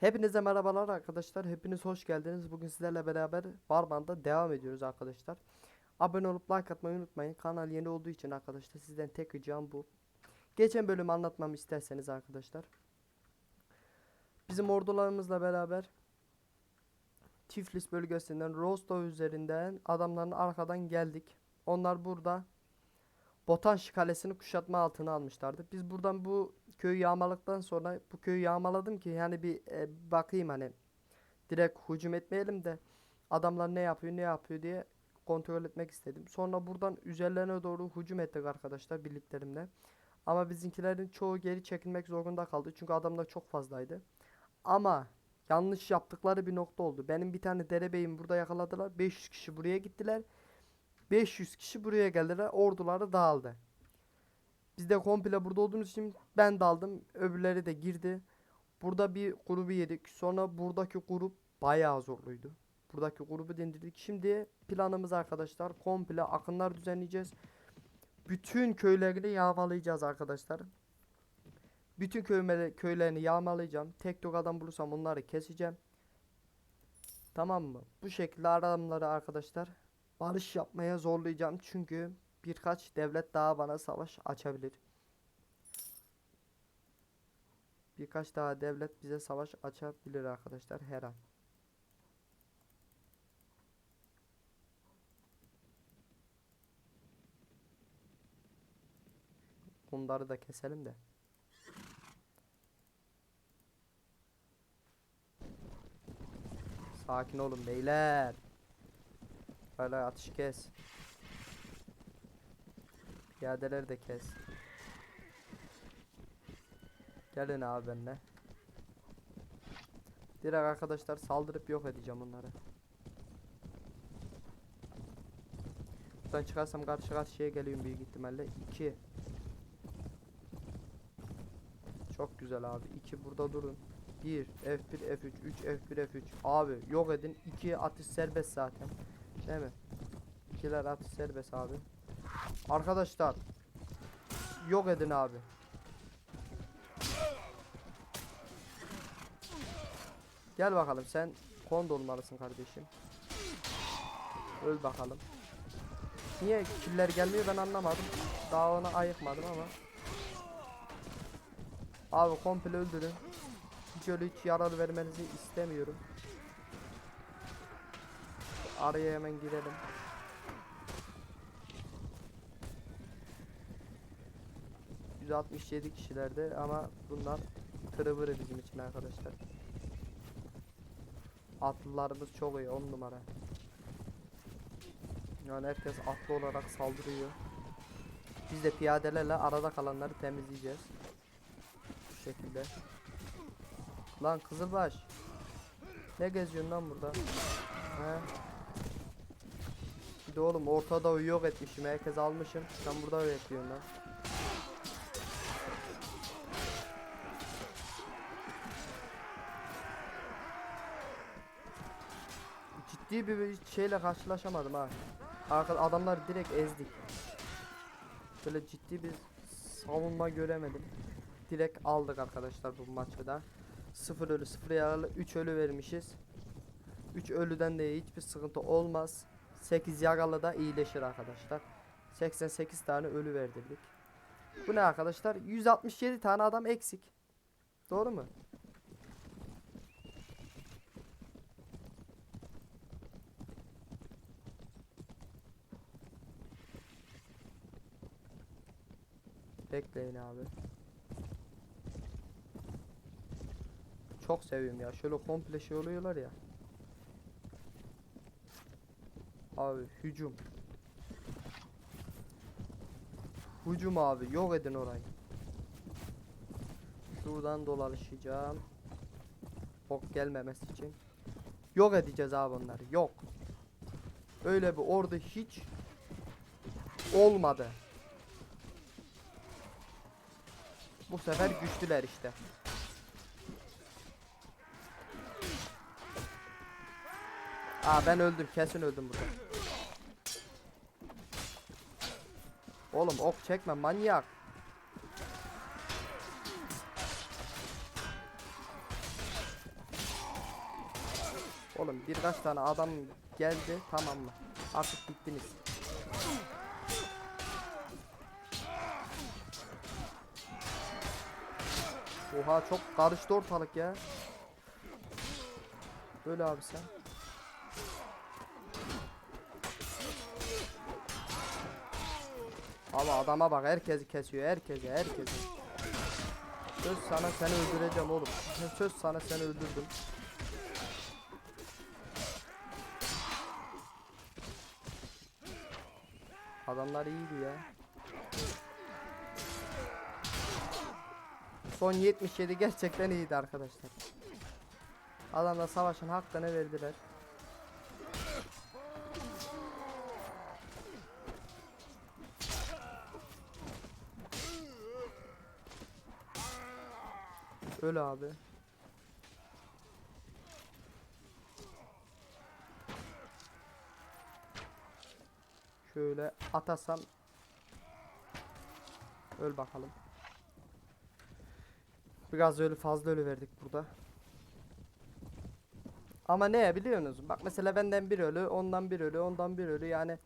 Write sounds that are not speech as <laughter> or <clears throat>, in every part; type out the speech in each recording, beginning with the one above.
Hepinize merhabalar arkadaşlar. Hepiniz hoş geldiniz. Bugün sizlerle beraber Barban'da devam ediyoruz arkadaşlar. Abone olup like atmayı unutmayın. Kanal yeni olduğu için arkadaşlar sizden tek ricam bu. Geçen bölümü anlatmamı isterseniz arkadaşlar. Bizim ordularımızla beraber Tiflis bölgesinden Rostov üzerinden adamların arkadan geldik. Onlar burada Botanş kalesini kuşatma altına almışlardı. Biz buradan bu köyü yağmaladıktan sonra bu köyü yağmaladım ki yani bir e, bakayım hani direkt hücum etmeyelim de adamlar ne yapıyor ne yapıyor diye kontrol etmek istedim. Sonra buradan üzerlerine doğru hücum ettik arkadaşlar birliklerimle. Ama bizimkilerin çoğu geri çekilmek zorunda kaldı. Çünkü adamlar çok fazlaydı. Ama yanlış yaptıkları bir nokta oldu. Benim bir tane derebeyim burada yakaladılar. 500 kişi buraya gittiler. 500 kişi buraya geldiler. Orduları dağıldı. Biz de komple burada olduğumuz için ben daldım. Öbürleri de girdi. Burada bir grubu yedik. Sonra buradaki grup bayağı zorluydu. Buradaki grubu dindirdik. Şimdi planımız arkadaşlar komple akınlar düzenleyeceğiz. Bütün köylerini yağmalayacağız arkadaşlar. Bütün köymeli, köylerini yağmalayacağım. Tek tok adam bulursam onları keseceğim. Tamam mı? Bu şekilde adamları arkadaşlar barış yapmaya zorlayacağım. Çünkü birkaç devlet daha bana savaş açabilir. Birkaç daha devlet bize savaş açabilir arkadaşlar her an. Bunları da keselim de. Sakin olun beyler. Böyle atış kes. Piyadeleri de kes. Gelin abi benimle. Direkt arkadaşlar saldırıp yok edeceğim onları. Buradan çıkarsam karşı karşıya geliyorum büyük ihtimalle. 2 Çok güzel abi. 2 burada durun. 1 F1 F3 3 F1 F3 Abi yok edin. 2 atış serbest zaten. Değil mi? İkiler atış serbest abi. Arkadaşlar yok edin abi. Gel bakalım sen kond olmalısın kardeşim. Öl bakalım. Niye killer gelmiyor ben anlamadım. Daha ona ayıkmadım ama. Abi komple öldürün. Hiç öyle hiç yarar vermenizi istemiyorum. Araya hemen girelim. ...167 kişilerde ama bunlar tırıvırı bizim için arkadaşlar. Atlılarımız çok iyi 10 numara. Yani herkes atlı olarak saldırıyor. Biz de piyadelerle arada kalanları temizleyeceğiz. Bu şekilde. Lan Kızılbaş. Ne geziyorsun lan burada? He? De oğlum ortada yok etmişim. Herkes almışım. Sen burada öğretiyorsun lan. Ciddi bir şeyle karşılaşamadım ha. Arka adamlar direkt ezdik. Böyle ciddi bir savunma göremedim. Direkt aldık arkadaşlar bu maçı da. 0 ölü 0 yaralı 3 ölü vermişiz. 3 ölüden de hiçbir sıkıntı olmaz. 8 yaralı da iyileşir arkadaşlar. 88 tane ölü verdirdik. Bu ne arkadaşlar? 167 tane adam eksik. Doğru mu? Bekleyin abi. Çok seviyorum ya. Şöyle komple şey oluyorlar ya. Abi hücum. Hücum abi. Yok edin orayı. Şuradan dolaşacağım. Ok gelmemesi için. Yok edeceğiz abi onları. Yok. Öyle bir ordu hiç olmadı. Bu sefer güçlüler işte. Aa ben öldüm kesin öldüm burada. Oğlum ok çekme manyak. Oğlum birkaç tane adam geldi tamam mı? Artık bittiniz. Oha çok karıştı ortalık ya. Böyle abi sen. Abi adama bak herkesi kesiyor herkese herkese. Söz sana seni öldüreceğim oğlum. Söz sana seni öldürdüm. Adamlar iyiydi ya. Son 77 gerçekten iyiydi arkadaşlar. Adamlar savaşın hakkını verdiler. Öyle abi. Şöyle atasam Öl bakalım. Biraz ölü fazla ölü verdik burada. Ama ne biliyorsunuz? Bak mesela benden bir ölü, ondan bir ölü, ondan bir ölü yani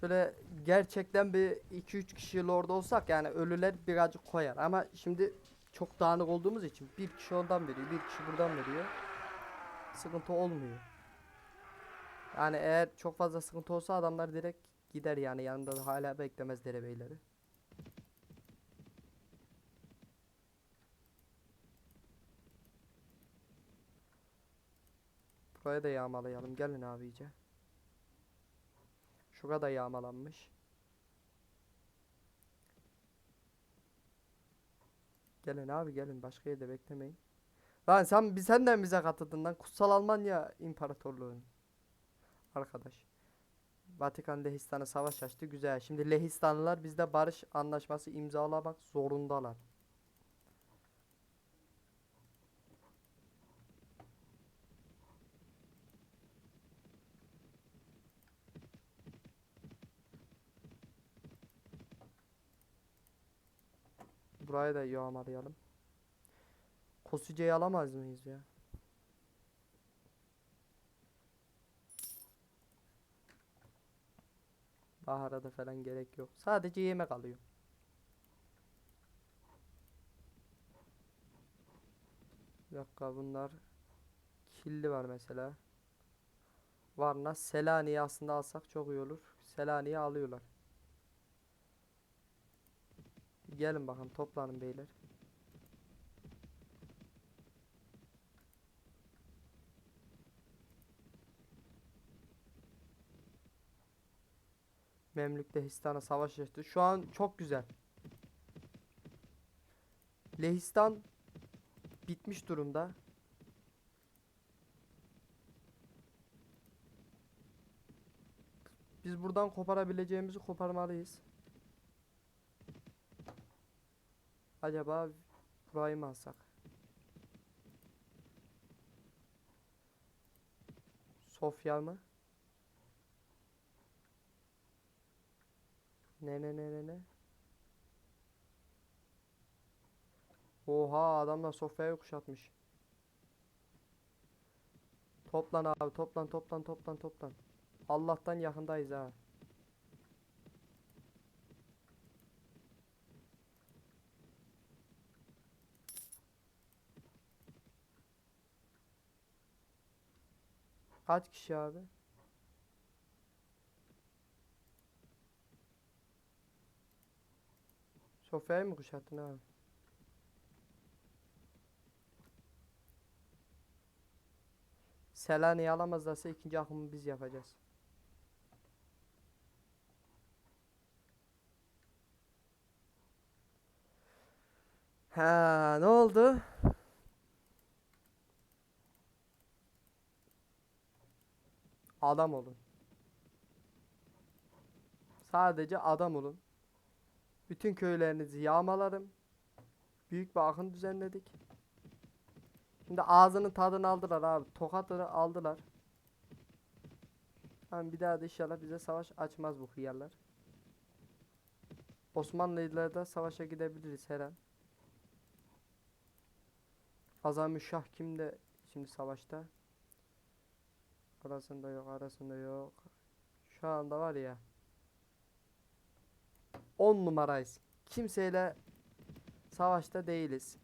şöyle gerçekten bir 2-3 kişi lord olsak yani ölüler birazcık koyar ama şimdi çok dağınık olduğumuz için bir kişi ondan veriyor, bir kişi buradan veriyor. Sıkıntı olmuyor. Yani eğer çok fazla sıkıntı olsa adamlar direkt gider yani yanında da hala beklemez derebeyleri. Buraya da yağmalayalım. Gelin abi iyice. Şurada da yağmalanmış. Gelin abi gelin. Başka yerde beklemeyin. Lan sen senden bize katıldın lan. Kutsal Almanya İmparatorluğu. Arkadaş. Vatikan Lehistan'a savaş açtı. Güzel. Şimdi Lehistanlılar bizde barış anlaşması imzalamak zorundalar. Burayı da yağmalayalım. Kosuce'yi alamaz mıyız ya? Baharada falan gerek yok. Sadece yemek alıyor. Bir dakika bunlar killi var mesela. Varna Selanik'i aslında alsak çok iyi olur. Selanik'i alıyorlar. Gelin bakalım toplanın beyler. Memlük Lehistan'a savaş açtı. Şu an çok güzel. Lehistan bitmiş durumda. Biz buradan koparabileceğimizi koparmalıyız. Acaba burayı mı alsak? Sofya mı? Ne ne ne ne ne? Oha adamlar Sofya'yı kuşatmış. Toplan abi toplan toplan toplan toplan. Allah'tan yakındayız ha. Kaç kişi abi? Sofya'yı mı kuşattın abi? Selanik'i alamazlarsa ikinci akımı biz yapacağız. Ha, ne oldu? Adam olun. Sadece adam olun. Bütün köylerinizi yağmalarım. Büyük bir akın düzenledik. Şimdi ağzının tadını aldılar abi. Tokatını aldılar. Tamam bir daha da inşallah bize savaş açmaz bu hıyarlar. Osmanlı'yla da savaşa gidebiliriz her an. Azami Şah kimde şimdi savaşta? Burasında yok, arasında yok. Şu anda var ya. 10 numarayız. Kimseyle savaşta değiliz.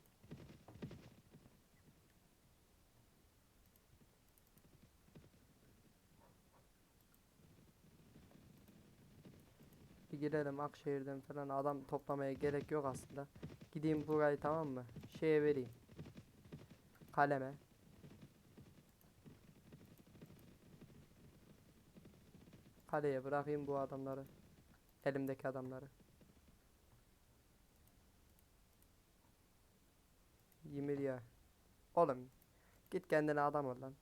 Bir girelim Akşehir'den falan adam toplamaya gerek yok aslında. Gideyim burayı tamam mı? Şeye vereyim. Kaleme. Kaleye bırakayım bu adamları. Elimdeki adamları. Yimir ya. Oğlum git kendine adam ol lan.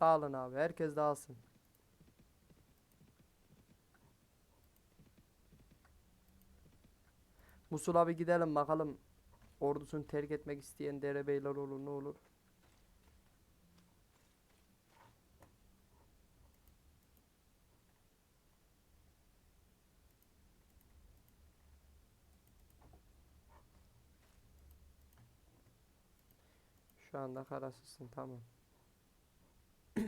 Dağılın abi. Herkes dağılsın. Musul'a bir gidelim bakalım. Ordusunu terk etmek isteyen derebeyler olur ne olur. Şu anda kararsızsın tamam. <clears throat>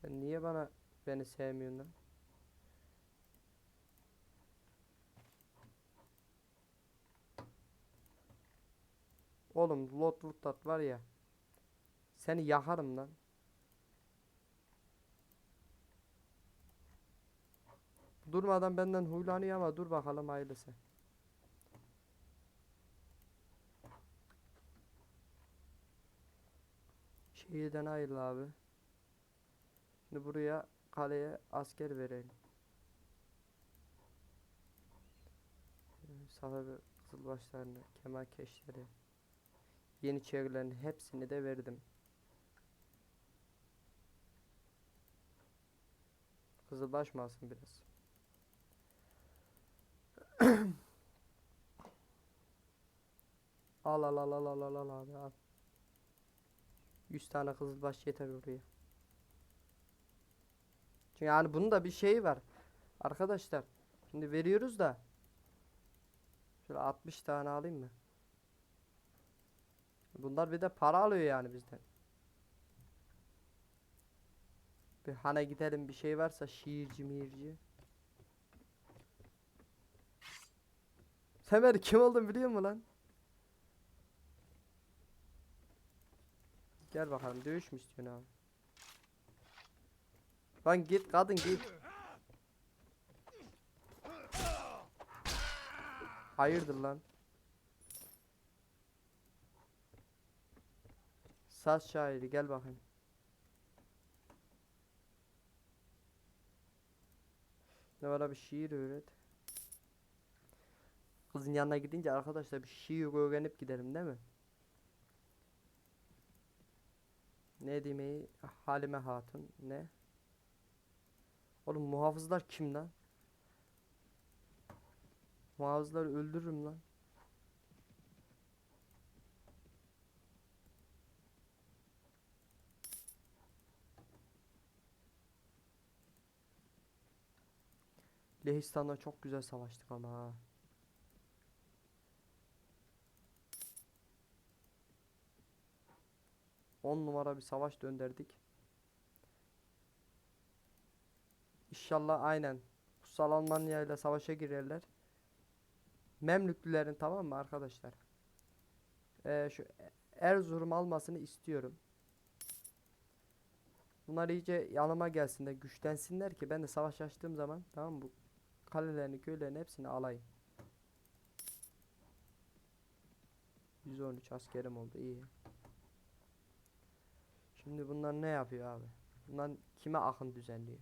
Sen niye bana beni sevmiyorsun lan? Oğlum lot lot var ya. Seni yakarım lan. Durmadan benden huylanıyor ama dur bakalım hayırlısı. Şehirden ayrıl abi. Şimdi buraya kaleye asker verelim. Sahibi kızılbaşlarını, kemerkeşleri, yeniçerilerin hepsini de verdim. Kızılbaş mı alsın biraz? <clears throat> Al al al al al al al al. 100 tane kızılbaş yeter oraya. Çünkü yani bunun da bir şeyi var. Arkadaşlar şimdi veriyoruz da şöyle 60 tane alayım mı? Bunlar bir de para alıyor yani bizden. Bir hane gidelim bir şey varsa şiirci mirci. Semer kim oldun biliyor musun lan? Gel bakalım dövüş mü istiyorsun abi? Lan git kadın git. Hayırdır lan? Saz şairi gel bakayım. Ne var bir şiir öğret. Kızın yanına gidince arkadaşlar bir şiir öğrenip gidelim değil mi? Ne demeyi? Halime Hatun ne? Oğlum muhafızlar kim lan? Muhafızları öldürürüm lan. Lehistan'da çok güzel savaştık ama. On numara bir savaş döndürdük. İnşallah aynen. Kutsal Almanya ile savaşa girerler. Memlüklülerin tamam mı arkadaşlar? Ee, şu Erzurum almasını istiyorum. Bunlar iyice yanıma gelsin de güçlensinler ki ben de savaş açtığım zaman tamam mı? Bu kalelerini, köylerini hepsini alayım. 113 askerim oldu iyi. Şimdi bunlar ne yapıyor abi? Bunlar kime akın düzenliyor?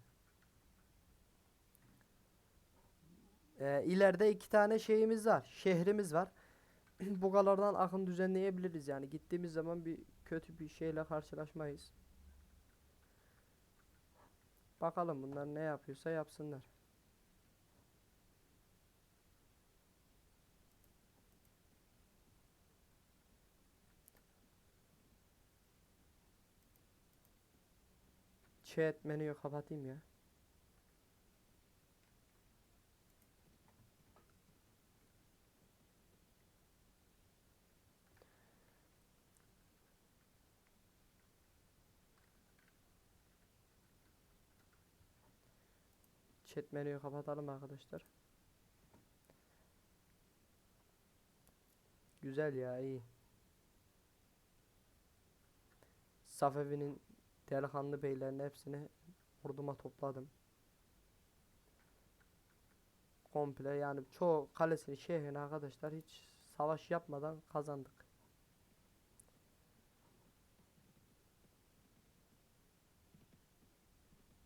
Ee, ileride iki tane şeyimiz var. Şehrimiz var. <clears throat> Bugalardan akın düzenleyebiliriz yani. Gittiğimiz zaman bir kötü bir şeyle karşılaşmayız. Bakalım bunlar ne yapıyorsa yapsınlar. Şey Chat menüyü kapatayım ya. Chat menüyü kapatalım arkadaşlar. Güzel ya iyi. Safevi'nin delikanlı beylerin hepsini orduma topladım. Komple yani çoğu kalesini şehrini arkadaşlar hiç savaş yapmadan kazandık.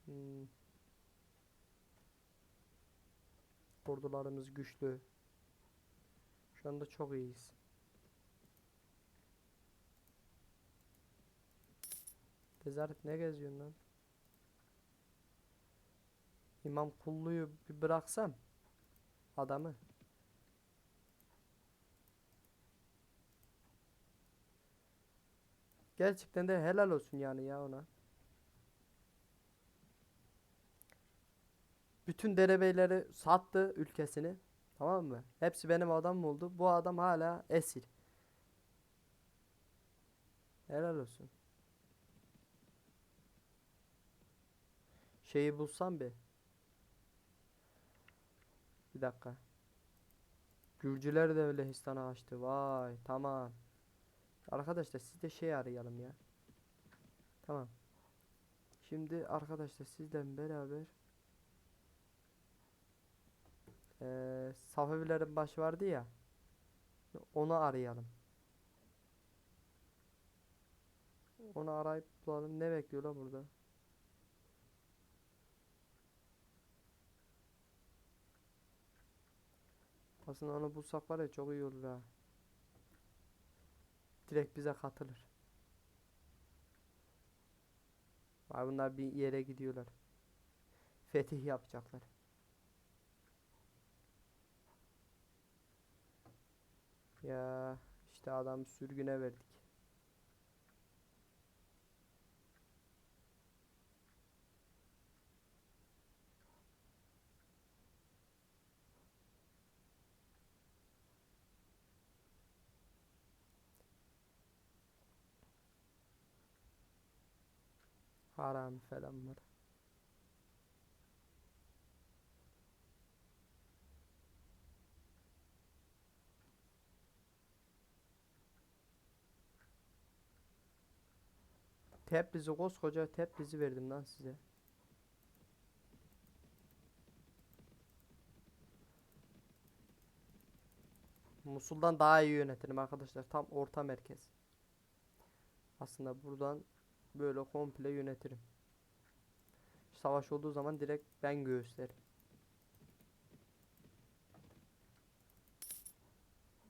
Hmm. Ordularımız güçlü. Şu anda çok iyiyiz. Tezaret ne geziyorsun lan? İmam kulluyu bir bıraksam adamı. Gerçekten de helal olsun yani ya ona. Bütün derebeyleri sattı ülkesini. Tamam mı? Hepsi benim adam oldu. Bu adam hala esir. Helal olsun. Şeyi bulsam bir. Bir dakika. Gürcüler de Lehistan'a açtı. Vay tamam. Arkadaşlar siz de şey arayalım ya. Tamam. Şimdi arkadaşlar sizden beraber eee Safevilerin başı vardı ya. Onu arayalım. Onu arayıp bulalım. Ne bekliyorlar burada? Aslında onu bulsak var ya çok iyi olur ha. Direkt bize katılır. Vay bunlar bir yere gidiyorlar. Fetih yapacaklar. Ya işte adam sürgüne verdik. Haram falan var. Tebrizi koskoca Tebrizi verdim lan size. Musul'dan daha iyi yönetirim arkadaşlar. Tam orta merkez. Aslında buradan böyle komple yönetirim. Savaş olduğu zaman direkt ben göğüslerim.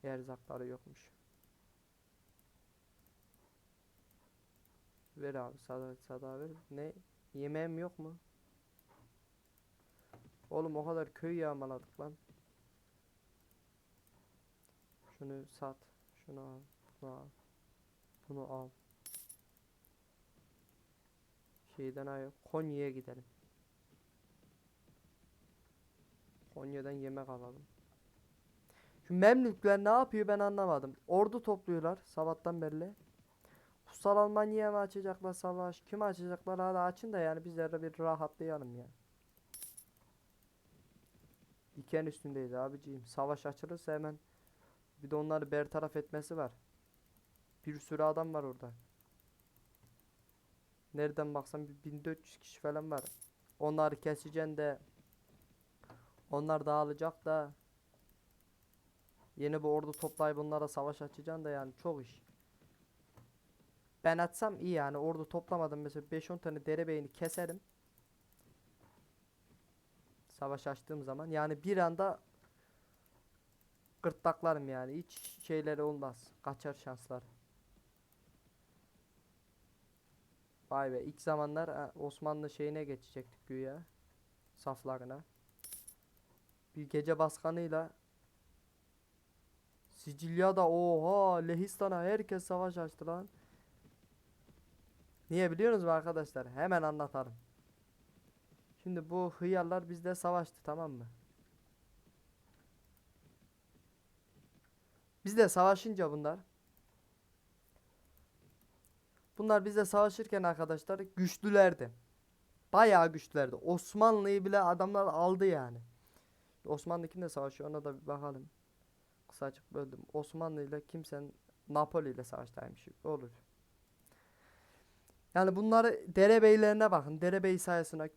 Erzakları yokmuş. Ver abi sada sada ver. Ne? Yemeğim yok mu? Oğlum o kadar köy yağmaladık lan. Şunu sat. Şunu al. Bunu al. Bunu al. Şeyden ay Konya'ya gidelim. Konya'dan yemek alalım. Şu Memlükler ne yapıyor ben anlamadım. Ordu topluyorlar sabahtan beri. Kutsal Almanya'ya mı açacaklar savaş? Kim açacaklar? Hadi açın da yani bizler de bir rahatlayalım ya. Diken üstündeyiz abiciğim. Savaş açılırsa hemen bir de onları bertaraf etmesi var. Bir sürü adam var orada. Nereden baksan bir 1400 kişi falan var. Onları keseceksin de onlar dağılacak da yeni bir ordu toplayıp onlara savaş açacaksın da yani çok iş. Ben atsam iyi yani ordu toplamadım mesela 5-10 tane derebeyini keserim. Savaş açtığım zaman yani bir anda gırtlaklarım yani hiç şeyleri olmaz. Kaçar şanslar. Vay be ilk zamanlar Osmanlı şeyine geçecektik güya. Saflarına. Bir gece baskanıyla Sicilya'da oha Lehistan'a herkes savaş açtı lan. Niye biliyorsunuz mu arkadaşlar? Hemen anlatalım. Şimdi bu hıyarlar bizde savaştı tamam mı? Bizde savaşınca bunlar Bunlar bizle savaşırken arkadaşlar güçlülerdi. bayağı güçlülerdi. Osmanlı'yı bile adamlar aldı yani. Osmanlı kimle savaşıyor ona da bir bakalım. Kısacık böldüm. Osmanlı ile kimsenin Napoli ile savaştaymış. Olur. Yani bunları derebeylerine bakın. Derebey sayısına,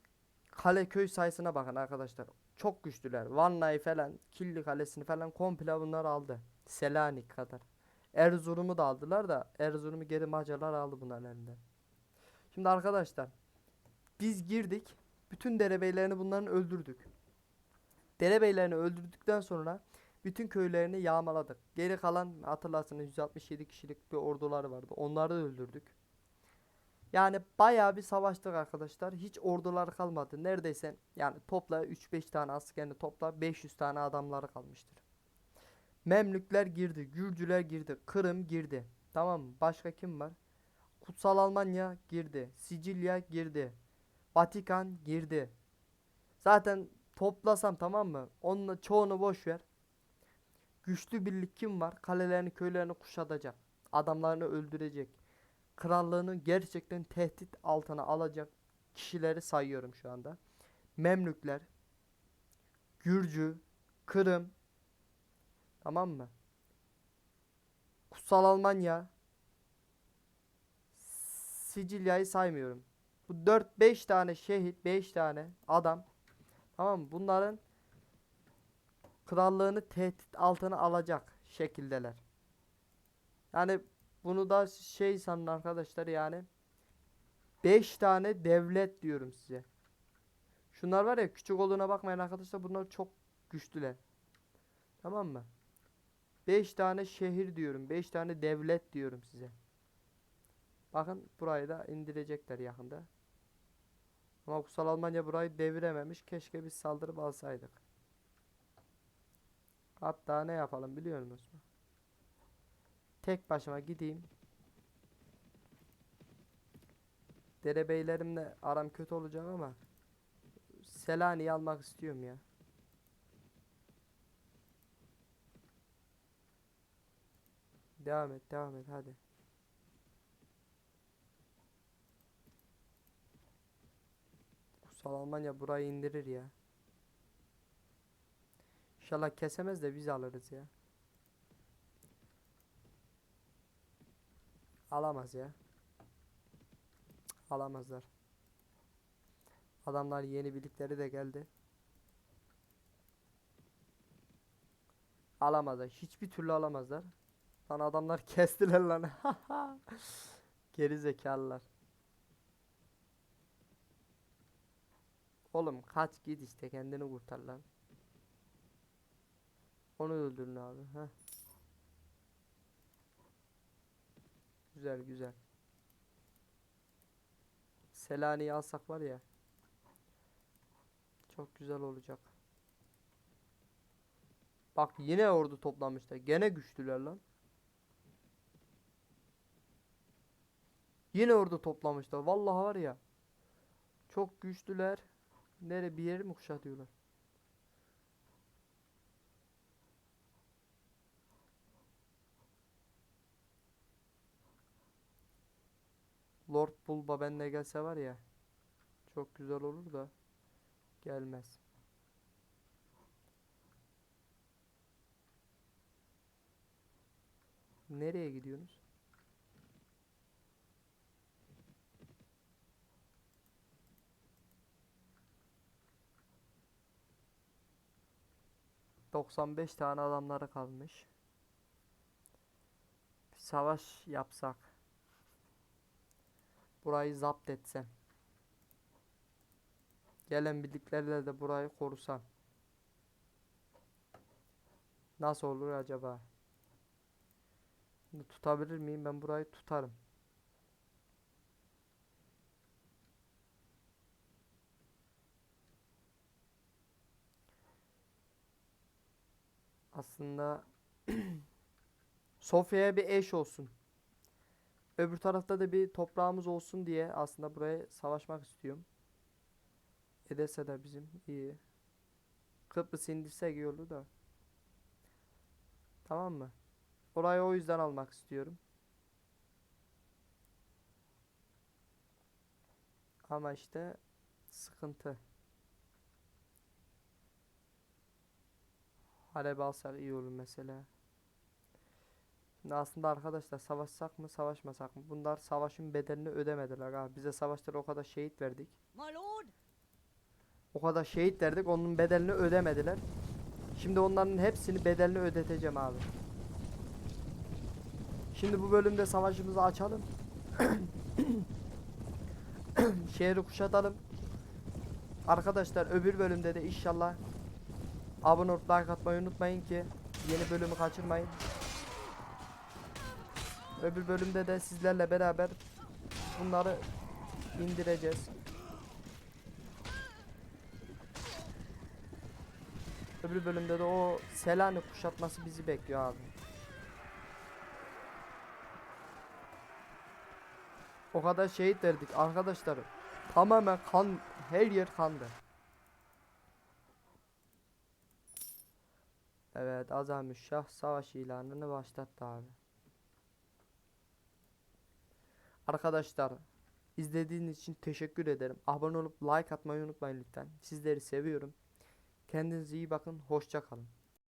kale köy sayısına bakın arkadaşlar. Çok güçlüler. Vanna'yı falan, Killi Kalesi'ni falan komple bunlar aldı. Selanik kadar. Erzurum'u da aldılar da Erzurum'u geri Macarlar aldı bunların elinden. Şimdi arkadaşlar biz girdik. Bütün derebeylerini bunların öldürdük. Derebeylerini öldürdükten sonra bütün köylerini yağmaladık. Geri kalan hatırlarsınız 167 kişilik bir orduları vardı. Onları da öldürdük. Yani bayağı bir savaştık arkadaşlar. Hiç ordular kalmadı. Neredeyse yani topla 3-5 tane askerini topla 500 tane adamları kalmıştır. Memlükler girdi, Gürcüler girdi, Kırım girdi. Tamam mı? Başka kim var? Kutsal Almanya girdi, Sicilya girdi, Vatikan girdi. Zaten toplasam tamam mı? Onun çoğunu boş ver. Güçlü birlik kim var? Kalelerini, köylerini kuşatacak. Adamlarını öldürecek. Krallığını gerçekten tehdit altına alacak kişileri sayıyorum şu anda. Memlükler, Gürcü, Kırım, tamam mı? Kutsal Almanya, Sicilya'yı saymıyorum. Bu 4-5 tane şehit, 5 tane adam. Tamam mı? Bunların krallığını tehdit altına alacak şekildeler. Yani bunu da şey sanın arkadaşlar yani 5 tane devlet diyorum size. Şunlar var ya küçük olduğuna bakmayın arkadaşlar bunlar çok güçlüler. Tamam mı? 5 tane şehir diyorum. 5 tane devlet diyorum size. Bakın burayı da indirecekler yakında. Ama Kutsal Almanya burayı devirememiş. Keşke biz saldırıp alsaydık. Hatta ne yapalım biliyor musunuz? Tek başıma gideyim. Derebeylerimle aram kötü olacak ama Selanik'i almak istiyorum ya. Devam et, devam et hadi. Kutsal Almanya burayı indirir ya. İnşallah kesemez de biz alırız ya. Alamaz ya. Alamazlar. Adamlar yeni birlikleri de geldi. Alamazlar. Hiçbir türlü alamazlar. Lan adamlar kestiler lan. <laughs> Geri zekalılar. Oğlum kaç git işte kendini kurtar lan. Onu öldürün abi. Heh. Güzel güzel. Selanik'i alsak var ya. Çok güzel olacak. Bak yine ordu toplamışlar. Gene güçlüler lan. Yine ordu toplamışlar. Vallahi var ya. Çok güçlüler. Nere bir yeri mi kuşatıyorlar? Lord Bulba benle gelse var ya. Çok güzel olur da. Gelmez. Nereye gidiyorsunuz? Doksan beş tane adamları kalmış. Bir savaş yapsak. Burayı zapt etsem. Gelen birliklerle de burayı korusam. Nasıl olur acaba? Tutabilir miyim? Ben burayı tutarım. Aslında <clears throat> Sofya'ya bir eş olsun. Öbür tarafta da bir toprağımız olsun diye aslında buraya savaşmak istiyorum. Ederse de bizim iyi. Kıbrıs indirsek iyi da. Tamam mı? Orayı o yüzden almak istiyorum. Ama işte sıkıntı. Halep alsak iyi olur mesela. Şimdi aslında arkadaşlar savaşsak mı savaşmasak mı? Bunlar savaşın bedelini ödemediler abi. Bize savaşta o kadar şehit verdik. O kadar şehit verdik onun bedelini ödemediler. Şimdi onların hepsini bedelini ödeteceğim abi. Şimdi bu bölümde savaşımızı açalım. <coughs> Şehri kuşatalım. Arkadaşlar öbür bölümde de inşallah abone olup like atmayı unutmayın ki yeni bölümü kaçırmayın. Öbür bölümde de sizlerle beraber bunları indireceğiz. Öbür bölümde de o Selanik kuşatması bizi bekliyor abi. O kadar şehit verdik arkadaşlar. Tamamen kan, her yer kandı. Evet Azamüşşah savaş ilanını başlattı abi. Arkadaşlar izlediğiniz için teşekkür ederim. Abone olup like atmayı unutmayın lütfen. Sizleri seviyorum. Kendinize iyi bakın. Hoşça kalın.